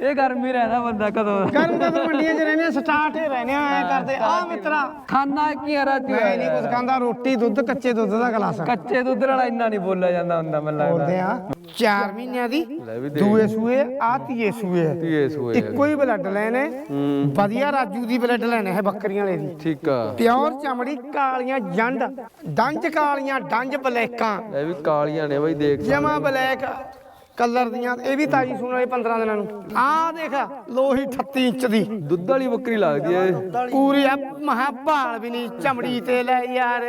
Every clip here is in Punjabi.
ਇਹ ਗਰਮੀ ਰਹਿਣਾ ਬੰਦਾ ਕਦੋਂ? ਗਰਮ ਕਦਰ ਮੰਡੀਆਂ 'ਚ ਰਹਿੰਦੇ ਸਟਾਰਟ ਹੀ ਰਹਿੰਦੇ ਆ ਐ ਕਰਦੇ ਆ। ਮਿੱਤਰਾ। ਖਾਣਾ ਕੀ ਆ ਰਾਜੂ ਮੈਂ ਨਹੀਂ ਕੁਝ ਖਾਂਦਾ ਰੋਟੀ ਦੁੱਧ ਕੱਚੇ ਦੁੱਧ ਦਾ ਗਲਾਸ। ਕੱਚੇ ਦੁੱਧ ਵਾਲਾ ਇੰਨਾ ਨਹੀਂ ਬੋਲਿਆ ਜਾਂਦਾ ਹੁੰਦਾ ਮੈਨੂੰ ਬੋਲਦੇ ਲੱਗਦਾ ਆ 4 ਮਹੀਨਿਆਂ ਦੀ ਦੇ। ਦੂਏ ਸੂਏ ਆ ਤੀਏ ਸੂਏ। ਧੀਏ ਸੂਏ ਇੱਕੋ ਹੀ ਬਲੱਡ ਲੈਣੇ ਹੂੰ। ਵਧੀਆ ਰਾਜੂ ਦੀ ਬਲੱਡ ਲੈਣੇ ਹੈ ਬੱਕਰੀਆਂ ਵਾਲੇ ਦੀ। ਠੀਕ ਆ। ਪਿਓਰ ਚਮੜੀ ਕਾਲੀਆਂ ਜੰਡ ਡੰਜ ਕਾਲੀਆਂ ਡੰਜ ਬਲੈਕਾਂ। ਇਹ ਵੀ ਕਾਲੀਆਂ ਨੇ ਬਾਈ ਦੇਖ ਜਮਾ ਬਲੈਕ। ਕਲਰ ਦੀਆਂ ਇਹ ਵੀ ਤਾਜੀ ਸੂਣ ਵਾਲੀ 15 ਦਿਨਾਂ ਨੂੰ। ਆਹ ਦੇਖ ਲੋਹੀ 38 ਇੰਚ ਦੀ। ਦੁੱਧ ਵਾਲੀ ਬੱਕਰੀ ਲੱਗਦੀ ਐ ਪੂਰੀ ਆ ਮਹਾ ਭਾਲ ਵੀ ਨਹੀਂ ਚਮੜੀ ਤੇ ਲੈ ਯਾਰ।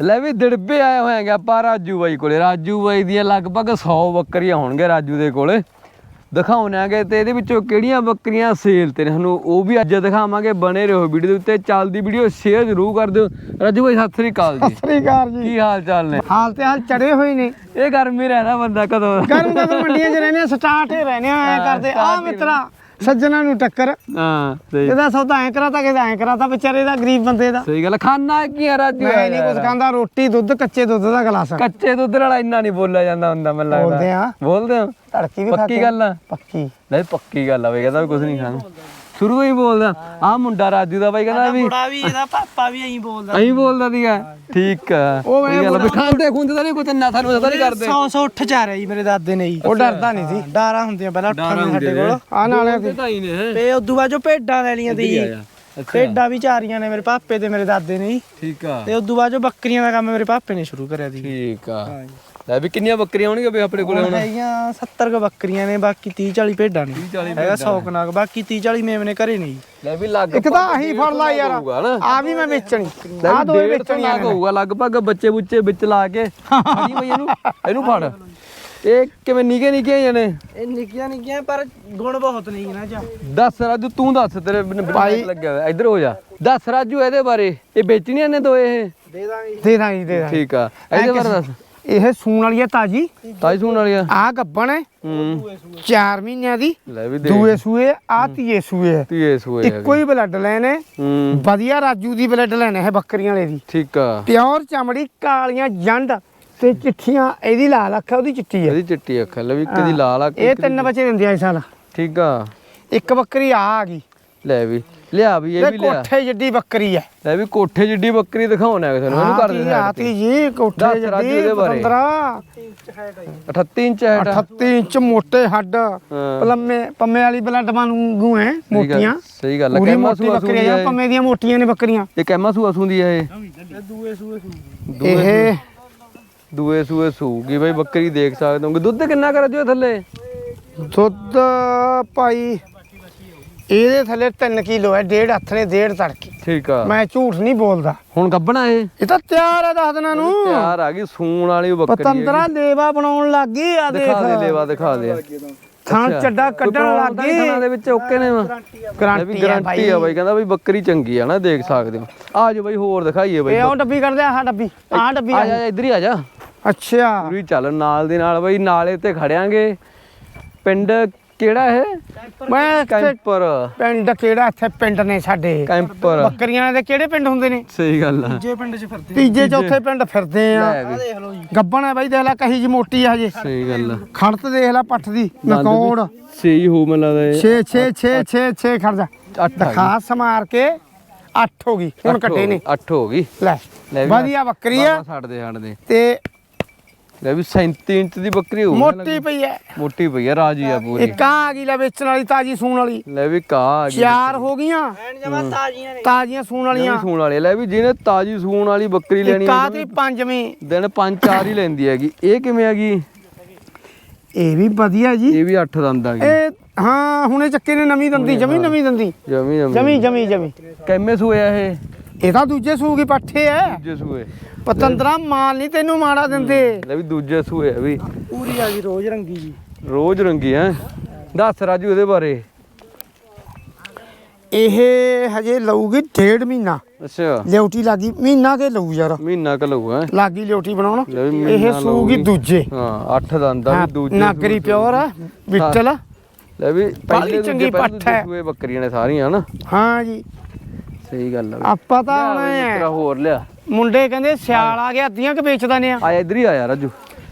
ਲੈ ਵੀ ਦਿੜਬੇ ਆਏ ਹੋਏਗੇ ਆਪਾਂ ਰਾਜੂ ਬਾਈ ਕੋਲੇ। ਰਾਜੂ ਬਾਈ ਦੀਆਂ ਲਗਭਗ 100 ਬੱਕਰੀਆਂ ਹੋਣਗੇ ਰਾਜੂ ਦੇ ਕੋਲੇ। ਦਿਖਾਉਣਾਂਗੇ ਤੇ ਇਹਦੇ ਵਿੱਚੋਂ ਕਿਹੜੀਆਂ ਬੱਕਰੀਆਂ ਸੇਲ ਤੇ ਨੇ? ਸਾਨੂੰ ਉਹ ਵੀ ਅੱਜ ਦਿਖਾਵਾਂਗੇ ਬਣੇ ਰਹੋ ਵੀਡੀਓ ਦੇ ਉੱਤੇ। ਚੱਲਦੀ ਵੀਡੀਓ ਸ਼ੇਅਰ ਜ਼ਰੂਰ ਕਰ ਦਿਓ। ਰਾਜੂ ਬਾਈ ਸਤਿ ਸ੍ਰੀ ਅਕਾਲ ਜੀ। ਸ੍ਰੀ ਅਕਾਲ ਜੀ। ਕੀ ਹਾਲ ਚਾਲ ਨੇ? ਹਾਲ ਤੇ ਹਾਲ ਚੜੇ ਹੋਏ ਨੇ। ਇਹ ਗਰਮੀ ਰਹਿਣਾ ਬੰਦਾ ਕਦੋਂ? ਗਰਮ ਕਦਰ ਮੰਡੀਆਂ 'ਚ ਰਹਿੰਦੇ ਸਟਾਰਟ ਹੀ ਰਹਿੰਦੇ ਆ ਕਰਦੇ ਆ। ਮਿੱਤਰਾ ਸੱਜਣਾ ਨੂੰ ਟੱਕਰ। ਹਾਂ ਸਹੀ। ਇਹਦਾ ਸੌਦਾ ਐ ਕਰਾਤਾ ਕਿਦਾ ਐ ਕਰਾਤਾ ਵਿਚਾਰੇ ਦਾ ਗਰੀਬ ਬੰਦੇ ਦਾ। ਸਹੀ ਗੱਲ ਖਾਣਾ ਕੀ ਆ ਰਾਜੂ? ਮੈਂ ਨਹੀਂ ਕੁਝ ਖਾਂਦਾ ਰੋਟੀ ਦੁੱਧ ਕੱਚੇ ਦੁੱਧ ਦਾ ਗਲਾਸ। ਕੱਚੇ ਦੁੱਧ ਵਾਲਾ ਇੰਨਾ ਨਹੀਂ ਬੋਲਿਆ ਜਾਂਦਾ ਹੁੰਦਾ ਮੈਨੂੰ ਲੱਗਦਾ। ਬੋਲਦੇ ਆ। ਬੋਲਦੇ ਹੋ? ਧੜਕੀ ਵੀ ਪੱਕੀ ਗੱਲ ਆ? ਪੱਕੀ। ਲੈ ਪੱਕੀ ਗੱਲ ਆ ਬਈ ਕਹਿੰਦਾ ਵੀ ਕੁਝ ਨਹੀਂ ਖਾਣਾ ਸ਼ੁਰੂ ਹੀ ਬੋਲਦਾ। ਆ ਮੁੰਡਾ ਰਾਜੂ ਦਾ ਬਾਈ ਕਹਿੰਦਾ ਵੀ ਬੁੜਾ ਵੀ ਇਹਦਾ ਪਾਪਾ ਵੀ ਐਂ ਬੋਲਦਾ। ਅਹੀਂ ਬੋਲਦਾ ਸੀਗਾ। ਠੀਕ ਆ। ਉਹ ਸਹੀ ਗੱਲ ਵੀ ਖਾਂਦੇ ਖੁੰਦੇ ਤਾਂ ਨਹੀਂ ਕੋਈ ਨਾ ਸਾਨੂੰ ਪਤਾ ਨਹੀਂ ਕਰਦੇ। 100 100 ਉੱਠ ਜਾ ਰਿਹਾ ਜੀ ਮੇਰੇ ਦਾਦੇ ਨੇ ਜੀ। ਉਹ ਡਰਦਾ ਨਹੀਂ ਸੀ। ਡਾਰਾਂ ਹੁੰਦੀਆਂ ਪਹਿਲਾਂ ਉੱਠਾਂ ਦੀਆਂ ਸਾਡੇ ਕੋਲ। ਆ ਨਾਲੇ ਤਾਂ ਹੀ ਨੇ ਤੇ ਉਦੋਂ ਬਾਅਦ ਜੋ ਭੇਡਾਂ ਲੈ ਲੀਆਂ ਤੇ ਜੀ। ਭੇਡਾਂ ਵੀ ਚਾਰੀਆਂ ਨੇ ਮੇਰੇ ਪਾਪੇ ਤੇ ਮੇਰੇ ਦਾਦੇ ਨੇ ਜੀ। ਠੀਕ ਆ। ਤੇ ਉਦੋਂ ਬਾਅਦ ਜੋ ਬੱਕਰੀਆਂ ਦਾ ਕੰਮ ਮੇਰੇ ਪਾਪੇ ਨੇ ਸ਼ੁਰੂ ਕਰਿਆ ਸੀ। ਠੀਕ ਆ। ਲੈ ਵੀ ਕਿੰਨੀਆਂ ਬੱਕਰੀਆਂ ਹੋਣਗੀਆਂ ਬਈ ਆਪਣੇ ਕੋਲੇ ਹੁਣ? ਹੈਗੀਆਂ 70 ਕ ਬੱਕਰੀਆਂ ਨੇ ਬਾਕੀ 30 40 ਭੇਡਾਂ ਨੇ। 40 ਹੈਗਾ 100 ਕਨਾਕ ਬਾਕੀ 30 40 ਮੇਮਨੇ ਘਰੇ ਨੇ ਜੀ। ਲੈ ਵੀ ਲੱਗ ਇੱਕ ਤਾਂ ਅਹੀਂ ਫੜ ਲਾ ਯਾਰ ਆ ਵੀ ਮੈਂ ਵੇਚਣੀ। ਆ ਤੋਂ ਵੇਚਣੀਆਂ ਲੱਗ ਹੋਊਗਾ ਲਗਭਗ ਬੱਚੇ ਬੁੱਚੇ ਵਿੱਚ ਲਾ ਕੇ। ਫੜੀ ਬਈ ਇਹਨੂੰ ਇਹਨੂੰ ਫੜ। ਇਹ ਕਿਵੇਂ ਨਿੱਕੇ ਨਿੱਕੇ ਜਣੇ ਇਹ ਨਿੱਕੀਆਂ ਨਿੱਕੀਆਂ ਪਰ ਗੁਣ ਬਹੁਤ ਨੇ ਇਹਨਾਂ 'ਚ। ਦੱਸ ਰਾਜੂ ਤੂੰ ਦੱਸ ਤੇਰੇ ਭਾਈ ਲੱਗਿਆ ਹੋਇਆ। ਇੱਧਰ ਹੋ ਜਾ। ਦੱਸ ਰਾਜੂ ਇਹਦੇ ਬਾਰੇ। ਇਹ ਵੇਚਣੀਆਂ ਨੇ ਦੋ ਇਹ? ਦੇ ਦਾਂਗੇ ਦੇ ਦਾਂਗੇ ਦੇ ਦਾਂਗੇ। ਠੀਕ ਆ। ਇਹਦੇ ਬਾਰੇ ਦੱਸ। ਇਹ ਸੂਣ ਵਾਲੀ ਹੈ ਤਾਜੀ। ਤਾਈ ਸੁਣ ਵਾਲੀ ਆ। ਆ ਗੱਬਣ ਹੈ। ਹੂੰ 4 ਮਹੀਨਿਆਂ ਦੀ। ਲੈ ਵੀ ਦੇ ਦੂਏ ਸੂਏ ਆ ਤੀਏ ਸੂਏ ਹੈ। ਤੀਏ ਸੋਏ ਇੱਕੋ ਹੀ ਬਲੱਡ ਲੈਣੇ ਹੂੰ। ਵਧੀਆ ਰਾਜੂ ਦੀ ਬਲੱਡ ਲੈਣੇ ਹੈ ਬੱਕਰੀਆਂ ਵਾਲੇ ਦੀ। ਠੀਕ ਆ। ਪਿਓਰ ਚਮੜੀ ਕਾਲੀਆਂ ਜੰਡ ਤੇ ਚਿੱਠੀਆਂ ਇਹਦੀ ਲਾਲ ਅੱਖ ਹੈ ਉਹਦੀ ਚਿੱਟੀ ਹੈ ਇਹਦੀ ਚਿੱਟੀ ਅੱਖ ਲੈ ਵੀ ਕਦੀ ਲਾਲ ਆ ਇਹ ਤਿੰਨ ਬੱਚੇ ਦਿੰਦੇ ਆ ਇਸ ਸਾਲ। ਠੀਕ ਆ। ਇੱਕ ਬੱਕਰੀ ਆ ਆ ਗਈ। ਲੈ ਵੀ। ਲਿਆ ਵੀ ਇਹ ਵੀ ਲਿਆ। ਕੋਠੇ ਜਿੱਡੀ ਬੱਕਰੀ ਹੈ ਲੈ ਵੀ ਕੋਠੇ ਜਿੱਡੀ ਬੱਕਰੀ ਦਿਖਾਉਣਾ ਹੈ ਤੁਹਾਨੂੰ ਇਹਨੂੰ ਕਰ ਦੇ। ਆਤੀ ਜੀ ਕੋਠੇ ਜਿੱਡੀ ਇਹਦੇ ਬਾਰੇ। 15 38 ਇੰਚ ਹੈ 38 ਇੰਚ ਮੋਟੇ ਹੱਡ। ਪਲੰਮੇ ਪੰਮੇ ਵਾਲੀ ਬਲੱਡ ਵਾਂਗੂ ਹੈ ਮੋਟੀਆਂ। ਸਹੀ ਗੱਲ ਹੈ ਮੋਟੀ ਸੂਆ ਸੁੰਦੀ ਹੈ ਪੰਮੇ ਦੀਆਂ ਮੋਟੀਆਂ ਨੇ ਬੱਕਰੀਆਂ। ਇਹ ਕਹਿਮਾ ਸੂਆ ਸੁੰਦੀ ਹੈ ਇਹ? ਦੂਏ ਸੂਏ ਇਹ ਦੂਏ ਸੂਏ ਸੂਗੀ ਬਈ ਬੱਕਰੀ ਦੇਖ ਸਕਦੇ ਹੋ ਦੁੱਧ ਕਿੰਨਾ ਕਰ ਦਿਓ ਥੱਲੇ? ਦੁੱਧ ਭਾਈ ਇਹਦੇ ਥੱਲੇ 3 ਕਿਲੋ ਹੈ ਡੇਢ ਹੱਥ ਨੇ ਡੇਢ ਤੜਕੇ। ਠੀਕ ਆ। ਮੈਂ ਝੂਠ ਨਹੀਂ ਬੋਲਦਾ। ਹੁਣ ਗੱਬਣਾ ਇਹ? ਇਹ ਤਾਂ ਤਿਆਰ ਹੈ ਦੱਸ ਦਿਨਾਂ ਨੂੰ। ਤਿਆਰ ਆ ਗਈ ਸੂਣ ਵਾਲੀ ਬੱਕਰੀ। ਪਤੰਦਰਾ ਲੇਵਾ ਬਣਾਉਣ ਲੱਗ ਗਈ ਆ ਦੇਖ। ਦਿਖਾ ਦੇ ਲੇਵਾ ਦਿਖਾ ਦੇ। ਥਾਂ। ਚੱਡਾ ਕੱਢਣ ਲੱਗ। ਗਈ ਦੇ ਵਿੱਚ ਓਕੇ ਨੇ ਵਾ? ਵੀ ਗਰੰਟੀ ਹੈ ਗਾਰੰਟੀ ਆ ਬਾਈ। ਕਹਿੰਦਾ ਬਈ ਬੱਕਰੀ ਚੰਗੀ ਆ ਨਾ ਦੇਖ ਸਕਦੇ ਹੋ। ਆ ਜਾਓ ਬਾਈ ਹੋਰ ਦਿਖਾਈਏ ਬਾਈ। ਇਹ ਉਹ ਡੱਬੀ ਕੱਢਦੇ ਆ ਆਹ ਡੱਬੀ ਆਹ ਡੱਬੀ ਆ। ਆ ਜਾ ਇੱਧਰ ਹੀ ਆ ਜਾ। ਅੱਛਾ। ਪੂਰੀ ਚੱਲ ਨਾਲ ਦੇ ਨਾਲ ਬਾਈ ਨਾਲੇ ਤੇ ਖੜਿਆਂਗੇ। ਪਿੰਡ ਕਿਹੜਾ ਇਹ? ਮੈਂ ਕੈਂਪਰ। ਪਿੰਡ ਕਿਹੜਾ ਇੱਥੇ ਪਿੰਡ ਨੇ ਸਾਡੇ? ਕੈਂਪਰ। ਬੱਕਰੀਆਂ ਦੇ ਕਿਹੜੇ ਪਿੰਡ ਹੁੰਦੇ ਨੇ? ਸਹੀ ਗੱਲ ਆ। ਜੇ ਪਿੰਡ 'ਚ ਫਿਰਦੇ ਤੀਜੇ ਚੌਥੇ ਪਿੰਡ ਫਿਰਦੇ ਆ। ਲੈ ਵੀ। ਦੇਖ ਲਓ ਜੀ। ਗੱਬਣ ਹੈ ਬਾਈ ਦੇਖ ਲੈ ਕਹੀ ਜੀ ਮੋਟੀ ਆ ਹਜੇ। ਸਹੀ ਗੱਲ ਆ। ਖੜਤ ਦੇਖ ਲੈ ਪੱਠ ਦੀ ਨਕੌੜ। ਸਹੀ ਹੋ ਮੈਨੂੰ ਲੱਗਦਾ ਇਹ। 6 6 6 6 6 ਖੜ ਜਾ। ਅੱਠ ਆ। ਦਿਖਾ ਸਮਾਰ ਕੇ 8 ਹੋ ਗਈ। ਹੁਣ ਅੱਠ ਕੱਟੇ ਨੇ। ਅੱਠ ਹੋ ਗਈ। ਲੈ। ਵਧੀਆ ਬੱਕਰੀ ਆ। ਛੱਡਦੇ ਛੱਡਦੇ ਤੇ ਲੈ ਵੀ 37 ਇੰਚ ਦੀ ਬੱਕਰੀ ਹੋ ਮੋਟੀ ਪਈ ਐ। ਮੋਟੀ ਪਈ ਆ ਰਾਜੀ ਆ ਪੂਰੀ। ਇੱਕ ਆ ਆ ਗਈ ਲੈ ਵੇਚਣ ਵਾਲੀ ਤਾਜੀ ਸੂਣ ਵਾਲੀ। ਲੈ ਵੀ ਕਾ ਆ ਗਈ ਚਾਰ ਹੋ ਗਈਆਂ। ਐਨ ਜਮਾ ਤਾਜ਼ੀਆਂ ਨੇ। ਤਾਜ਼ੀਆਂ ਸੂਣ ਵਾਲੀਆਂ। ਸੂਣ ਵਾਲੀ ਲੈ ਵੀ ਜਿਹਨੇ ਤਾਜੀ ਸੂਣ ਵਾਲੀ ਬੱਕਰੀ ਲੈਣੀ ਆ ਤੇ ਪੰਜਵੀਂ। ਦਿਨ ਪੰਜ ਚਾਰ ਹੀ ਲੈਂਦੀ ਹੈਗੀ। ਇਹ ਕਿਵੇਂ ਹੈਗੀ? ਇਹ ਵੀ ਵਧੀਆ ਜੀ। ਇਹ ਵੀ 8 ਦੰਦ ਆ ਗਈ ਇਹ ਹਾਂ ਹੁਣੇ ਚੱਕੇ ਨੇ ਨਵੀਂ ਦੰਦੀ ਜਮੀ ਨਵੀਂ ਦੰਦੀ। ਜਮੀ ਜਮੀ। ਜਮੀ ਜਮੀ ਜਮੀ। ਕਿੰਮੇ ਸੂਇਆ ਇਹ? ਇਹ ਤਾਂ ਦੂਜੇ ਸੂਗੀ ਪੱਠੇ ਐ। ਦੂਜੇ ਸੂਏ। ਪਤੰਦਰਾ ਮਾਲ ਨਹੀਂ ਤੈਨੂੰ ਮਾੜਾ ਦਿੰਦੇ। ਲੈ ਵੀ ਦੂਜੇ ਸੂਏ ਆ ਵੀ। ਪੂਰੀ ਆ ਗਈ ਰੋਜ਼ ਰੰਗੀ ਜੀ। ਰੋਜ਼ ਰੰਗੀ ਹੈ ਦੱਸ ਰਾਜੂ ਇਹਦੇ ਬਾਰੇ। ਇਹ ਹਜੇ ਲਊਗੀ ਡੇਢ ਮਹੀਨਾ। ਅੱਛਾ। ਲਿਉਟੀ ਲੱਗੀ ਮਹੀਨਾ ਕੇ ਲਊ ਯਾਰ। ਮਹੀਨਾ ਕ ਲਊਗਾ ਲੱਗੀ ਲਿਉਟੀ ਬਣਾਉਣ। ਇਹ ਸੂਗੀ। ਦੂਜੇ। ਹਾਂ 8 ਦੰਦ ਹਾਂ, ਵੀ ਦੂਜੇ ਨਾਗਰੀ ਪਿਓਰ ਆ ਬਿੱਟਲ ਆ। ਲੈ ਵੀ ਪਹਿਲੇ ਚੰਗੀ ਪੱਠ ਹੈ। ਸੂਏ ਬੱਕਰੀਆਂ ਨੇ ਸਾਰੀਆਂ ਹਨਾ ਹਾਂ ਜੀ। ਸਹੀ ਗੱਲ ਆ। ਆਪਾਂ ਤਾਂ ਹੁਣ ਐਂ ਤੇਰਾ ਹੋਰ ਲਿਆ। ਮੁੰਡੇ ਕਹਿੰਦੇ ਸਿਆਲ ਆ ਗਿਆ ਅੱਧੀਆਂ ਕਿ ਵੇਚਦਾ ਨੇ ਆ? ਆ ਇੱਧਰ ਹੀ ਰਾਜੂ।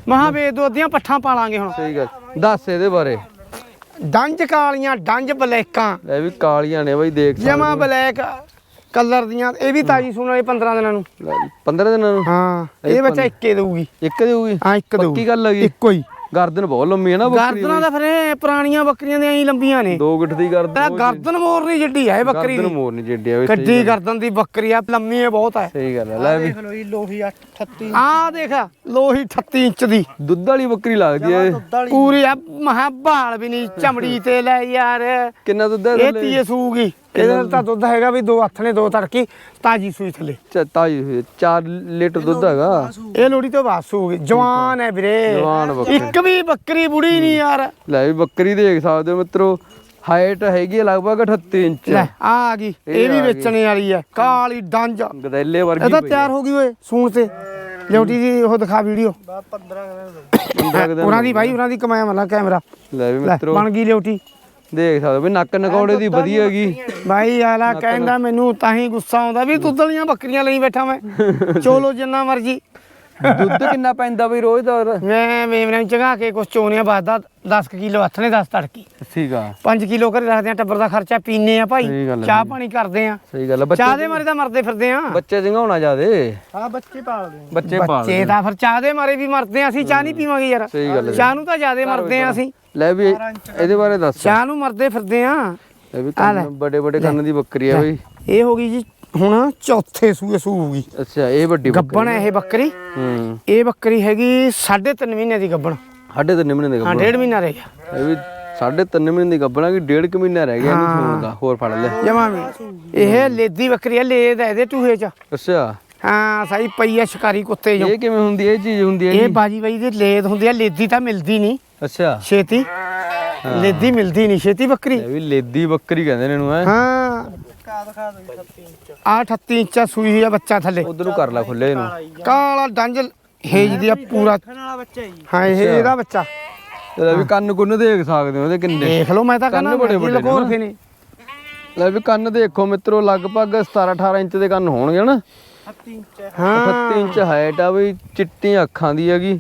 ਮਹਾ ਵੇਚ ਦੋ ਅੱਧੀਆਂ ਪੱਠਾਂ ਪਾਲਾਂਗੇ ਹੁਣ। ਸਹੀ ਗੱਲ। ਦੱਸ ਇਹਦੇ ਬਾਰੇ। ਡੰਜ ਕਾਲੀਆਂ ਡੰਜ ਬਲੈਕਾਂ। ਇਹ ਵੀ ਕਾਲੀਆਂ ਨੇ ਬਾਈ ਦੇਖ ਸਕਦੇ ਜਮਾ। ਬਲੈਕ ਕਲਰ ਦੀਆਂ ਇਹ ਵੀ ਤਾਜੀ ਸੂਣ ਵਾਲੀ 15 ਦਿਨਾਂ ਨੂੰ। ਲੈ ਵੀ 15 ਦਿਨਾਂ ਨੂੰ? ਹਾਂ ਇਹ ਬੱਚਾ ਇੱਕੇ ਦੇਊਗੀ। ਇੱਕ ਦੇਊਗੀ? ਹਾਂ ਇੱਕ ਦੇਊਗੀ। ਪੱਕੀ ਗੱਲ ਹੈਗੀ ਇੱਕੋ ਹੀ। ਗਰਦਨ ਬਹੁਤ ਲੰਮੀ ਹੈ ਨਾ ਬੱਕਰੀ ਗਰਦਨਾਂ ਦਾ। ਫਿਰ ਇਹ ਪੁਰਾਣੀਆਂ ਬੱਕਰੀਆਂ ਦੀਆਂ ਐਂ ਲੰਬੀਆਂ ਨੇ। ਦੋ ਗਿੱਠ ਦੀ ਇਹ ਗਰਦਨ ਗਰਦਨ ਮੋਰਨੀ ਜਿੱਡੀ ਹੈ ਇਹ ਬੱਕਰੀ ਗਰਦਨ ਦੀ ਮੋਰ ਨਹੀਂ ਜੱਡਿਆ ਵੇ ਕੱਡੀ ਗਰਦਨ ਦੀ ਬੱਕਰੀ ਆ ਲੰਮੀ ਹੈ ਬਹੁਤ ਹੈ ਸਹੀ ਗੱਲ ਹੈ ਲੈ ਵੀ। ਦੇਖ ਲਓ ਜੀ ਲੋਹੀ 38 ਆਹ ਦੇਖ ਲੋਹੀ 38 ਇੰਚ ਦੀ। ਦੁੱਧ ਵਾਲੀ ਬੱਕਰੀ ਲੱਗਦੀ ਹੈ ਇਹ। ਦੁੱਧ ਵਾਲੀ। ਪੂਰੀ ਆ ਮਹਾ ਭਾਲ ਵੀ ਨਹੀਂ ਚਮੜੀ ਤੇ ਲੈ ਯਾਰ। ਕਿੰਨਾ ਦੁੱਧ ਹੈ ਇਹ ਤੀਏ ਸੂਗੀ। ਇਹਦੇ ਨਾਲ ਤਾਂ ਦੁੱਧ ਹੈਗਾ ਵੀ ਦੋ ਹੱਥ ਨੇ ਦੋ ਤੜਕੀ ਤਾਜੀ ਸੂਈ ਥੱਲੇ। ਤਾਜੀ 4 ਲੀਟਰ ਦੁੱਧ ਹੈਗਾ? ਇਹ ਲੋੜੀ ਤੋਂ ਬਾਅਦ ਸੂਗੀ ਜਵਾਨ ਹੈ ਵੀਰੇ। ਜਵਾਨ ਬੱਕਰੀ। ਇੱਕ ਵੀ ਬੱਕਰੀ ਬੁੜੀ ਨਹੀਂ ਯਾਰ। ਲੈ ਵੀ ਬੱਕਰੀ ਦੇਖ ਸਕਦੇ ਹੋ ਮਿੱਤਰੋ ਹਾਈਟ ਹੈਗੀ ਹੈ ਲਗਭਗ 38 ਇੰਚ। ਲੈ ਆ ਆ ਗਈ। ਇਹ ਵੀ ਗਈ। ਵੇਚਣੇ ਵਾਲੀ ਹੈ। ਕਾਲੀ ਡੰਜ। ਗਦੈਲੇ ਵਰਗੀ ਇਹ ਤਾਂ ਤਿਆਰ ਹੋ। ਗਈ ਓਏ ਸੂਣ ਤੇ। ਲਿਉਟੀ ਦੀ ਉਹ ਦਿਖਾ ਵੀਡੀਓ। ਬਾ 15 ਕਹਿੰਦੇ ਹੈ। ਪੰਦਰਾਂ ਕੁ ਦਿਨ ਉਹਨਾਂ ਦੀ ਭਾਈ ਉਹਨਾਂ ਦੀ ਕਮਾਇਆ ਮੱਲਾ ਕੈਮਰਾ। ਲੈ ਵੀ ਮਿੱਤਰੋ। ਬਣ ਗਈ ਲਿਉਟੀ ਦੇਖ ਸਕਦੇ ਹੋ ਵੀ ਨੱਕ ਨਕੌੜੇ ਦੀ ਵਧੀਆ ਹੈਗੀ। ਭਾਈ ਆਲਾ ਕਹਿੰਦਾ ਮੈਨੂੰ ਤਾਂ ਹੀ ਗੁੱਸਾ ਆਉਂਦਾ ਵੀ ਤੂੰ ਦਲੀਆਂ ਬੱਕਰੀਆਂ ਲਈ ਬੈਠਾ ਮੈਂ। ਚੋਲੋ ਜਿੰਨਾ ਮਰਜ਼ੀ। ਦੁੱਧ ਕਿੰਨਾ ਪੈਂਦਾ ਬਈ ਰੋਜ਼ ਦਾ? ਮੈਂ ਮੇਮਨਾਂ ਚੰਗਾ ਕੇ ਕੁਛ ਚੋਣੀਆਂ ਬਾਦਾ 10 ਕਿਲੋ ਹੱਥ ਨੇ 10 ਤੜਕੀ। ਠੀਕ ਆ 5 ਕਿਲੋ ਘਰੇ ਰੱਖਦੇ ਆ ਟੱਬਰ ਦਾ ਖਰਚਾ ਪੀਨੇ ਆ ਭਾਈ। ਸਹੀ ਗੱਲ ਹੈ ਚਾਹ ਪਾਣੀ ਕਰਦੇ ਆ। ਸਹੀ ਗੱਲ ਹੈ। ਚਾਹ ਦੇ ਮਾਰੇ ਤਾਂ ਮਰਦੇ ਫਿਰਦੇ ਆ। ਬੱਚੇ ਜੰਗਾਉਣਾ ਜਾਦੇ। ਹਾਂ ਬੱਚੇ ਪਾਲਦੇ ਆ। ਬੱਚੇ ਪਾਲ ਬੱਚੇ ਤਾਂ ਫਿਰ ਚਾਹ ਦੇ ਮਾਰੇ ਵੀ ਮਰਦੇ ਆ ਅਸੀਂ ਚਾਹ ਨਹੀਂ ਪੀਵਾਂਗੇ ਯਾਰ। ਸਹੀ ਗੱਲ ਹੈ ਚਾਹ ਨੂੰ ਤਾਂ ਜ਼ਿਆਦੇ ਮਰਦੇ ਆ ਅਸੀਂ। ਲੈ ਵੀ ਇਹਦੇ ਬਾਰੇ ਦੱਸ। ਚਾਹ ਨੂੰ ਮਰਦੇ ਫਿਰਦੇ ਆ। ਇਹ ਵੀ ਕੰਨ ਬੜੇ ਬੜੇ ਕੰਨ ਦੀ ਬੱਕਰੀ ਆ ਬਈ। ਇਹ ਹੋ ਗਈ ਜੀ ਹੁਣ ਚੌਥੇ ਸੂਏ ਸੂ ਹੋਊਗੀ ਅੱਛਾ ਇਹ ਵੱਡੀ ਗੱਬਣ ਹੈ ਇਹ ਬੱਕਰੀ। ਹੂੰ। ਇਹ ਬੱਕਰੀ ਹੈਗੀ 3.5 ਮਹੀਨੇ ਦੀ ਗੱਬਣ। ਸਾਢੇ ਤਿੰਨ ਮਹੀਨੇ ਦੀ ਹਾਂ ਗੱਭਣ ਡੇਢ ਮਹੀਨਾ ਰਹਿ ਗਿਆ। ਇਹ ਵੀ ਸਾਢੇ ਤਿੰਨ ਮਹੀਨੇ ਦੀ ਗੱਭਣਾ ਕਿ ਡੇਢ ਕੁ ਮਹੀਨਾ ਰਹਿ ਗਿਆ ਇਹਨੂੰ ਸੂਣ ਦਾ? ਹੋਰ ਫੜ ਲੈ। ਜਮਾ ਵੀ। ਇਹ ਲੇਦੀ ਬੱਕਰੀ ਹੈ ਲੇਦ ਹੈ ਇਹਦੇ ਟੂਹੇ ਚ। ਅੱਛਾ। ਹਾਂ ਸਾਈ ਪਈ ਆ ਸ਼ਿਕਾਰੀ ਕੁੱਤੇ ਜੋ ਇਹ ਕਿਵੇਂ ਹੁੰਦੀ ਹੈ ਇਹ ਚੀਜ਼ ਹੁੰਦੀ ਹੈ ਇਹ ਬਾਜੀ ਬਾਈ ਦੀ ਲੇਦ ਹੁੰਦੀ ਆ ਲੇਦੀ ਤਾਂ ਮਿਲਦੀ ਨਹੀਂ। ਅੱਛਾ। ਛੇਤੀ। ਲੇਦੀ ਮਿਲਦੀ ਨਹੀਂ ਛੇਤੀ ਬੱਕਰੀ। ਇਹ ਵੀ ਲੇਦੀ ਬੱਕਰੀ ਕਹਿੰਦੇ ਨੇ ਇਹਨੂੰ ਹੈ। ਹਾਂ। ਕਾ ਦਿਖਾ ਦੋ 38 ਇੰਚ। ਆ 38 ਇੰਚਾ ਸੂਈ ਹੋਈ ਆ ਬੱਚਾ ਥੱਲੇ। ਉਧਰ ਨੂੰ ਕਰ ਲੈ ਖੁੱਲੇ ਇਹਨੂੰ। ਕਾਲਾ ਡੰਜ ਹੇਜ ਦੀ ਆ ਪੂਰਾ। ਦੇਖਣ ਵਾਲਾ ਬੱਚਾ ਜੀ। ਹਾਂ ਇਹ ਇਹਦਾ ਬੱਚਾ। ਲੈ ਵੀ ਕੰਨ ਕੁੰਨ ਦੇਖ ਸਕਦੇ ਹੋ ਇਹਦੇ ਕਿੰਨੇ। ਦੇਖ ਲਓ ਮੈਂ ਤਾਂ ਕੰਨ ਕਹਿੰਦਾ ਬੜੇ ਬੜੇ ਨਾ। ਰੱਖੇ ਨੇ। ਲੈ ਵੀ ਕੰਨ ਦੇਖੋ ਮਿੱਤਰੋ ਲਗਭਗ 17 18 ਇੰਚ ਦੇ ਕੰਨ ਹੋਣਗੇ ਨਾ 38 ਇੰਚ ਹੈ। ਹਾਂ। 38 ਇੰਚ ਹਾਈਟ ਆ ਬਈ ਚਿੱਟੀਆਂ ਅੱਖਾਂ ਦੀ ਹੈਗੀ।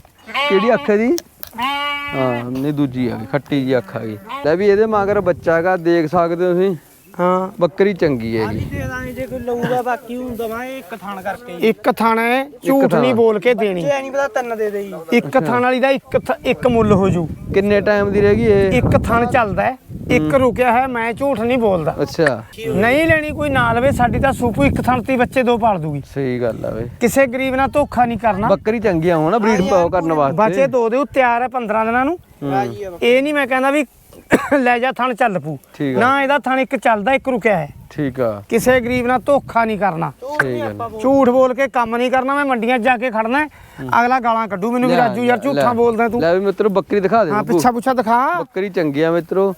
ਕਿਹੜੀ ਅੱਖ ਹੈ ਦੀ ਹਾਂ ਨਹੀਂ ਦੂਜੀ ਹੈਗੀ ਖੱਟੀ ਜੀ ਅੱਖ ਹੈਗੀ ਲੈ ਵੀ ਇਹਦੇ ਮਗਰ ਬੱਚਾ ਹੈਗਾ ਦੇਖ ਸਕਦੇ ਹੋ ਤੁਸੀਂ। ਹਾਂ। ਬੱਕਰੀ ਚੰਗੀ ਦੇ ਦਾਂਗੇ ਜੇ ਕੋਈ ਲਊਗਾ ਬਾਕੀ ਹੁਣ ਦਵਾਂਗੇ ਇੱਕ ਥਾਣ ਕਰਕੇ ਜੀ। ਇੱਕ ਥਾਣਾ ਹੈ ਝੂਠ ਥਾਣਾ। ਨਹੀਂ ਬੋਲ ਕੇ ਦੇਣੀ। ਇਹ ਨਹੀਂ ਪਤਾ ਤਿੰਨ ਦੇ ਦੇ ਜੀ ਇੱਕ ਥਾਣ ਵਾਲੀ ਦਾ ਇੱਕ ਥ- ਇੱਕ ਮੁੱਲ ਹੋ ਜੂ। ਕਿੰਨੇ ਟਾਈਮ ਦੀ ਰਹਿ ਗਈ ਇਹ? ਇੱਕ ਥਣ ਚੱਲਦਾ ਹੈ। ਇੱਕ ਰੁਕਿਆ ਹੈ ਮੈਂ ਝੂਠ ਨਹੀਂ ਬੋਲਦਾ। ਅੱਛਾ। ਨਹੀਂ ਲੈਣੀ ਕੋਈ ਨਾ ਲਵੇ ਸਾਡੀ ਤਾਂ ਸੂਪੂ ਇੱਕ ਥਣ ਤੇ ਹੀ ਬੱਚੇ ਦੋ ਪਾਲ ਦੂਗੀ। ਸਹੀ ਗੱਲ ਆ ਵੇ। ਕਿਸੇ ਗਰੀਬ ਨਾਲ ਧੋਖਾ ਨਹੀਂ ਕਰਨਾ। ਬੱਕਰੀ ਚੰਗੀ ਆ ਹੋਣਾ ਬਰੀਡ ਪਾਓ ਕਰਨ ਬੱਚੇ ਵਾਸਤੇ। ਦੋ ਦਿਓ ਤਿਆਰ ਹੈ 15 ਦਿਨਾਂ ਨੂੰ। ਰਾਜੀ ਆ ਇਹ ਨਹੀਂ ਮੈਂ ਕਹਿੰਦਾ ਵੀ ਲੈ ਜਾ ਥਣ ਚੱਲ ਪੂ ਠੀਕ ਆ। ਨਾ ਇਹਦਾ ਥਣ ਇੱਕ ਚੱਲਦਾ ਇੱਕ ਰੁਕਿਆ ਹੈ। ਠੀਕ ਆ। ਕਿਸੇ ਗਰੀਬ ਨਾਲ ਧੋਖਾ ਨਹੀਂ ਕਰਨਾ। ਸਹੀ ਗੱਲ ਆ। ਝੂਠ ਬੋਲ ਕੇ ਕੰਮ ਨਹੀਂ ਕਰਨਾ ਮੈਂ ਮੰਡੀਆਂ 'ਚ ਜਾ ਕੇ ਖੜਨਾ ਹੈ। ਅਗਲਾ ਗਾਲਾਂ ਕੱਢੂ ਮੈਨੂੰ ਵੀ ਲੈ, ਰਾਜੂ ਯਾਰ ਲੈ, ਝੂਠਾ ਬੋਲਦਾ ਤੂੰ। ਲੈ ਵੀ ਮਿੱਤਰੋ ਬੱਕਰੀ ਦਿਖਾ ਦੇ ਹਾਂ ਬੱਬੂ। ਪਿੱਛਾ ਪੁੱਛਾ ਦਿਖਾ। ਬੱਕਰੀ ਚੰਗੀ ਆ ਮਿੱਤਰੋ।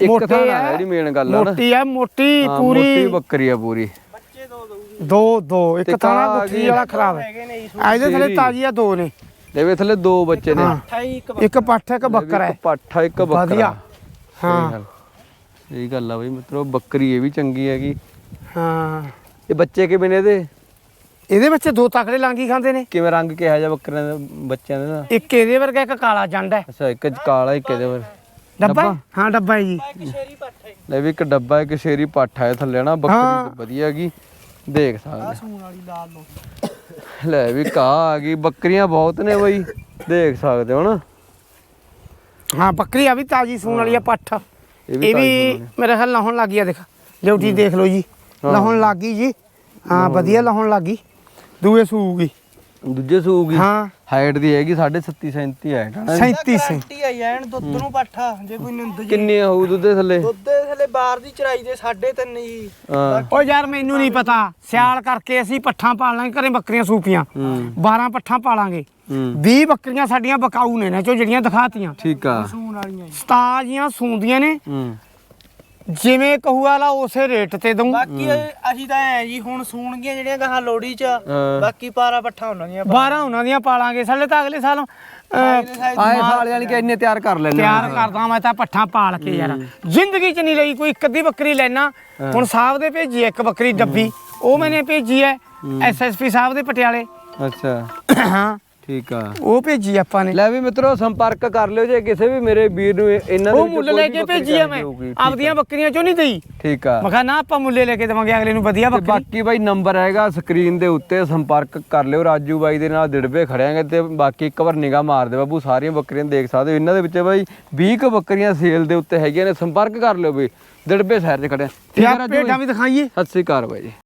ਇੱਕ ਮੋਟੀ ਥਾਂ ਆ ਜਿਹੜੀ ਮੇਨ ਗੱਲ ਆ ਨਾ। ਮੋਟੀ ਹੈ ਮੋਟੀ ਹਾਂ, ਮੋਟੀ ਪੂਰੀ। ਬੱਕਰੀ ਆ ਪੂਰੀ। ਬੱਚੇ ਦੋ ਦਊਗੀ ਦੋ। ਦੋ ਇੱਕ ਤੇ ਥਾਣਾ ਕਾ ਗੁੱਠੀ ਗਈ। ਵਾਲਾ ਖਰਾਬ ਹੈ। ਇਹਦੇ ਥੱਲੇ ਸ਼ੇਰੀ। ਤਾਜ਼ੀਆਂ ਦੋ ਨੇ। ਲੈ ਵੀ ਥੱਲੇ ਦੋ ਬੱਚੇ ਨੇ। ਹਾਂ। 28 ਇੱਕ ਪੱਠ ਇੱਕ ਬੱਕਰਾ ਹੈ। ਇੱਕ ਪਾਠਾ ਇੱਕ ਬੱਕਰਾ। ਵਧੀਆ। ਹਾਂ। ਸਹੀ ਗੱਲ ਆ ਬਈ ਮਿੱਤਰੋ ਬੱਕਰੀ ਇਹ ਵੀ ਚੰਗੀ ਹੈਗੀ। ਹਾਂ। ਇਹ ਬੱਚੇ ਕਿਵੇਂ ਨੇ ਇਹਦੇ? ਇਹਦੇ ਬੱਚੇ ਦੋ ਤਕੜੇ ਲਾਂਗੀ ਖਾਂਦੇ ਨੇ। ਕਿਵੇਂ ਰੰਗ ਕਿਹਾ ਜਾ ਬੱਕਰਿਆਂ ਦੇ ਬੱਚਿਆਂ ਦੇ? ਦਾ ਇੱਕ ਇਹਦੇ ਵਰਗਾ ਇੱਕ ਕਾਲਾ ਜੰਡ ਹੈ। ਅੱਛਾ ਇੱਕ ਕਾਲਾ ਇੱਕ ਇਹਦੇ ਵਰ ਡੱਬਾ? ਹੈ? ਡੱਬਾ ਹੈ ਜੀ। ਇੱਕ ਸ਼ੇਰੀ ਪੱਠ ਹੈ। ਲੈ ਵੀ ਇੱਕ ਡੱਬਾ ਇੱਕ ਸ਼ੇਰੀ ਪਾਠਾ ਹੈ ਥੱਲੇ ਨਾ। ਬੱਕਰੀ ਵਧੀਆ ਹੈਗੀ। ਦੇਖ ਸਕਦੇ ਸੂਣ ਵਾਲੀ ਲਾਲ ਲੋ ਲੈ ਵੀ ਕਾ ਆ ਗਈ ਬੱਕਰੀਆਂ ਬਹੁਤ ਨੇ ਬਈ ਦੇਖ ਸਕਦੇ ਹੋ ਨਾ। ਹਾਂ ਬੱਕਰੀ ਆ ਵੀ ਤਾਜੀ ਸੂਣ ਵਾਲੀ ਆ ਪੱਠ। ਇਹ ਵੀ ਮੇਰੇ ਖਿਆਲ ਲਾਹਣ ਲੱਗੀ ਆ ਦੇਖ। ਲਿਉਟੀ ਦੇਖ ਲਓ ਜੀ। ਲਾਹਣ ਲੱਗ ਗਈ ਜੀ। ਹਾਂ ਵਧੀਆ ਲਾਹਣ ਲੱਗ ਗਈ। ਦੂਏ ਸੂਗੀ। ਦੂਜੇ ਸੂਗੀ ਹਾਂ। ਹਾਈਟ ਦੀ ਹੈਗੀ 37 37 ਹਾਈਟ ਹੈ। 37 ਸੇ ਗਾਰੰਟੀ ਆਈ ਐਨ ਦੁੱਧ ਨੂੰ ਪੱਠਾ ਜੇ ਕੋਈ ਨਿੰਦ ਜੀ। ਕਿੰਨੀ ਹੋਊ ਦੁੱਧ ਦੇ ਥੱਲੇ? ਦੁੱਧ ਦੇ ਥੱਲੇ ਬਾਹਰ ਦੀ ਚਰਾਈ ਦੇ 3.5 ਜੀ ਹਾਂ। ਓ ਯਾਰ ਮੈਨੂੰ ਨਹੀਂ ਪਤਾ। ਸਿਆਲ ਕਰਕੇ ਅਸੀਂ ਪੱਠਾਂ ਪਾਲ ਲਾਂਗੇ ਘਰੇ ਬੱਕਰੀਆਂ ਸੂਪੀਆਂ। ਹੂੰ। 12 ਪੱਠਾਂ ਪਾਲਾਂਗੇ। ਹੂੰ। 20 ਬੱਕਰੀਆਂ ਸਾਡੀਆਂ ਬਕਾਊ ਨੇ ਨਾ ਚੋ ਜਿਹੜੀਆਂ ਦਿਖਾਤੀਆਂ। ਠੀਕ ਆ। ਸੂਣ ਵਾਲੀਆਂ ਜੀ ਸਤਾਜੀਆਂ ਸੂੰਦੀਆਂ ਨੇ। ਹੂੰ। ਜਿਵੇਂ ਕਹੂ ਵਾਲਾ ਉਸੇ ਰੇਟ ਤੇ ਦਊ। ਬਾਕੀ ਅਸੀਂ ਤਾਂ ਐ ਜੀ ਹੁਣ ਸੂਣਗੀਆਂ ਜਿਹੜੀਆਂ ਗਾਹਾਂ ਲੋੜੀ ਚ। ਬਾਕੀ ਪਾਰਾ ਪੱਠਾ ਉਹਨਾਂ ਦੀਆਂ 12 ਉਹਨਾਂ ਦੀਆਂ ਪਾਲਾਂਗੇ ਸਾਲੇ ਤਾਂ ਅਗਲੇ ਸਾਲ ਆਏ ਸਾਲੇ ਵਾਲੀ ਕਿ ਇੰਨੇ ਤਿਆਰ ਕਰ ਲੈਣੇ ਤਿਆਰ ਕਰਦਾ ਮੈਂ ਤਾਂ ਪੱਠਾਂ ਪਾਲ ਕੇ ਯਾਰ। ਜ਼ਿੰਦਗੀ 'ਚ ਨਹੀਂ ਲਈ ਕੋਈ ਇੱਕ ਅੱਧੀ ਬੱਕਰੀ ਲੈਣਾ। ਹੁਣ ਸਾਹਿਬ ਦੇ ਭੇਜੀ ਇੱਕ ਬੱਕਰੀ ਡੱਬੀ। ਉਹ ਮੈਨੇ ਭੇਜੀ ਹੈ। ਐਸਐਸਪੀ ਸਾਹਿਬ ਦੇ ਪਟਿਆਲੇ। ਅੱਛਾ। ਹਾਂ। ਠੀਕ ਆ। ਉਹ ਭੇਜੀ ਆਪਾਂ ਨੇ। ਲੈ ਵੀ ਮਿੱਤਰੋ ਸੰਪਰਕ ਕਰ ਲਿਓ ਜੇ ਕਿਸੇ ਵੀ ਮੇਰੇ ਵੀਰ ਨੂੰ ਇਹਨਾਂ ਦੇ ਉਹ ਮੁੱਲ ਲੈ ਕੇ ਭੇਜੀ ਆ ਮੈਂ। ਆਪਦੀਆਂ ਬੱਕਰੀਆਂ ਚੋਂ ਨਹੀਂ ਦਈ। ਠੀਕ ਆ। ਮੈਂ ਕਿਹਾ ਨਾ ਆਪਾਂ ਮੁੱਲੇ ਲੈ ਕੇ ਦੇਵਾਂਗੇ ਅਗਲੇ ਨੂੰ ਵਧੀਆ ਬੱਕਰੀ। ਬਾਕੀ ਬਾਈ ਨੰਬਰ ਹੈਗਾ ਸਕਰੀਨ ਦੇ ਉੱਤੇ ਸੰਪਰਕ ਕਰ ਲਿਓ। ਰਾਜੂ ਬਾਈ ਦੇ ਨਾਲ ਦਿੜਬੇ ਖੜਿਆਂਗੇ ਤੇ ਬਾਕੀ ਇੱਕ ਵਾਰ ਨਿਗਾਹ ਮਾਰ ਦੇ ਬਾਬੂ ਸਾਰੀਆਂ ਬੱਕਰੀਆਂ ਦੇਖ ਸਕਦੇ ਹੋ। ਇਹਨਾਂ ਦੇ ਵਿੱਚ ਬਾਈ 20 ਕੁ ਬੱਕਰੀਆਂ ਸੇਲ ਦੇ ਉੱਤੇ ਹੈਗੀਆਂ ਨੇ। ਸੰਪਰਕ ਕਰ ਲਿਓ ਬਈ ਦਿੜਬੇ ਸ਼ਹਿਰ 'ਚ ਖੜਿਆ। ਠੀਕ ਆ ਰਾਜੂ ਭੇਡਾਂ? ਵੀ ਦਿਖਾਈਏ। ਸਤਿ ਸ੍ਰੀ ਅਕਾਲ ਬਾਈ ਜੀ।